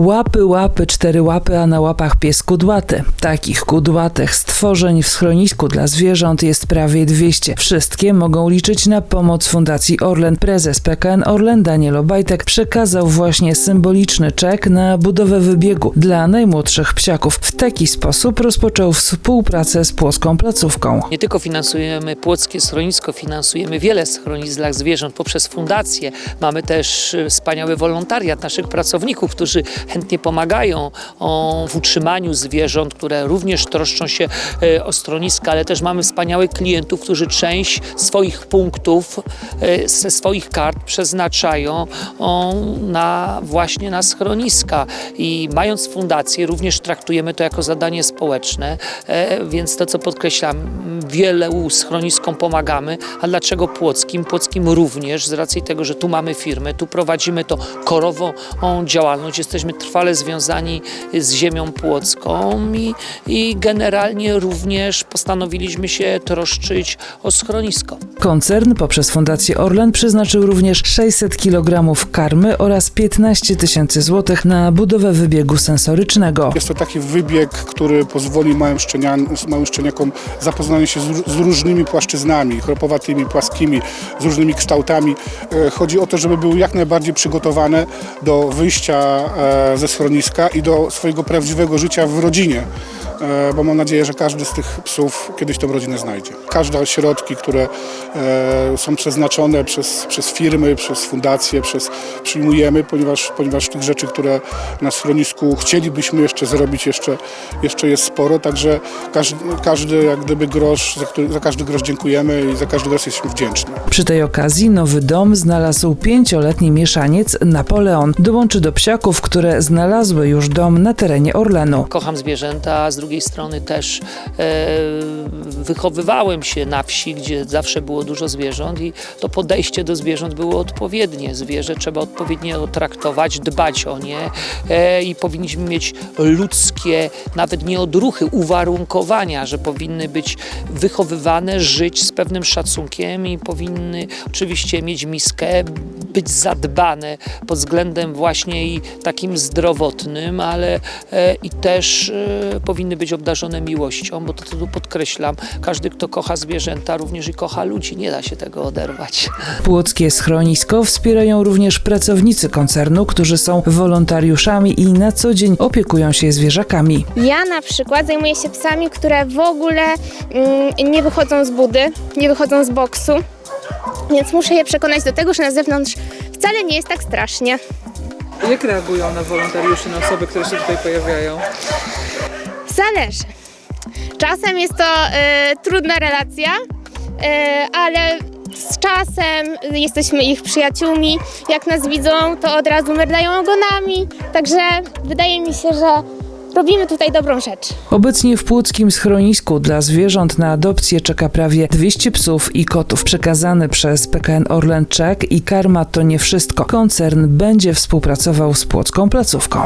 Łapy, łapy, cztery łapy, a na łapach pies kudłaty. Takich kudłatych stworzeń w schronisku dla zwierząt jest prawie 200. Wszystkie mogą liczyć na pomoc Fundacji Orlen. Prezes PKN Orlen Daniel Obajtek przekazał właśnie symboliczny czek na budowę wybiegu dla najmłodszych psiaków. W taki sposób rozpoczął współpracę z płoską placówką. Nie tylko finansujemy Płockie Schronisko, finansujemy wiele schronisk dla zwierząt poprzez fundacje. Mamy też wspaniały wolontariat naszych pracowników, którzy chętnie pomagają w utrzymaniu zwierząt, które również troszczą się e, o schroniska, ale też mamy wspaniałych klientów, którzy część swoich punktów e, ze swoich kart przeznaczają na właśnie na schroniska. I mając fundację również traktujemy to jako zadanie społeczne, e, więc to co podkreślam, wielu schroniskom pomagamy, a dlaczego Płockim? Płockim również z racji tego, że tu mamy firmę, tu prowadzimy to korową działalność, jesteśmy trwale związani z ziemią płocką i, i generalnie również postanowiliśmy się troszczyć o schronisko. Koncern poprzez Fundację Orlen przeznaczył również 600 kg karmy oraz 15 tysięcy złotych na budowę wybiegu sensorycznego. Jest to taki wybieg, który pozwoli małym, szczenian, małym szczeniakom zapoznanie się z, z różnymi płaszczyznami, chropowatymi, płaskimi, z różnymi kształtami. E, Chodzi o to, żeby były jak najbardziej przygotowane do wyjścia e, ze schroniska i do swojego prawdziwego życia w rodzinie. E, Bo mam nadzieję, że każdy z tych psów kiedyś tą rodzinę znajdzie. Każde środki, które e, są przeznaczone przez, przez firmy, przez fundacje, przez, przyjmujemy, ponieważ, ponieważ tych rzeczy, które na schronisku chcielibyśmy jeszcze zrobić, jeszcze, jeszcze jest sporo, także każdy, każdy jak gdyby grosz, za, który, za każdy grosz dziękujemy i za każdy grosz jesteśmy wdzięczni. Przy tej okazji nowy dom znalazł pięcioletni mieszaniec Napoleon. Dołączy do psiaków, które znalazły już dom na terenie Orlenu. Kocham zwierzęta, z drugiej strony też e, wychowywałem się na wsi, gdzie zawsze było dużo zwierząt i to podejście do zwierząt było odpowiednie. Zwierzę trzeba odpowiednio traktować, dbać o nie e, i powinniśmy mieć ludzkie, nawet nie odruchy, uwarunkowania, że powinny być wychowywane, żyć z pewnym szacunkiem i powinny oczywiście mieć miskę, być zadbane pod względem właśnie i takim zdrowotnym, ale e, i też powinny być obdarzone miłością, bo to, to tu podkreślam, każdy kto kocha zwierzęta również i kocha ludzi, nie da się tego oderwać. Płockie schronisko wspierają również pracownicy koncernu, którzy są wolontariuszami i na co dzień opiekują się zwierzakami. Ja na przykład zajmuję się psami, które w ogóle mm, nie wychodzą z budy, nie wychodzą z boksu, więc muszę je przekonać do tego, że na zewnątrz wcale nie jest tak strasznie. Jak reagują na wolontariuszy, na osoby, które się tutaj pojawiają? Czasem jest to e, trudna relacja, e, ale z czasem jesteśmy ich przyjaciółmi. Jak nas widzą, to od razu merdają ogonami. Także wydaje mi się, że robimy tutaj dobrą rzecz. Obecnie w płockim schronisku dla zwierząt na adopcję czeka prawie 200 psów i kotów. Przekazany przez PKN Orlen i karma to nie wszystko. Koncern będzie współpracował z płocką placówką.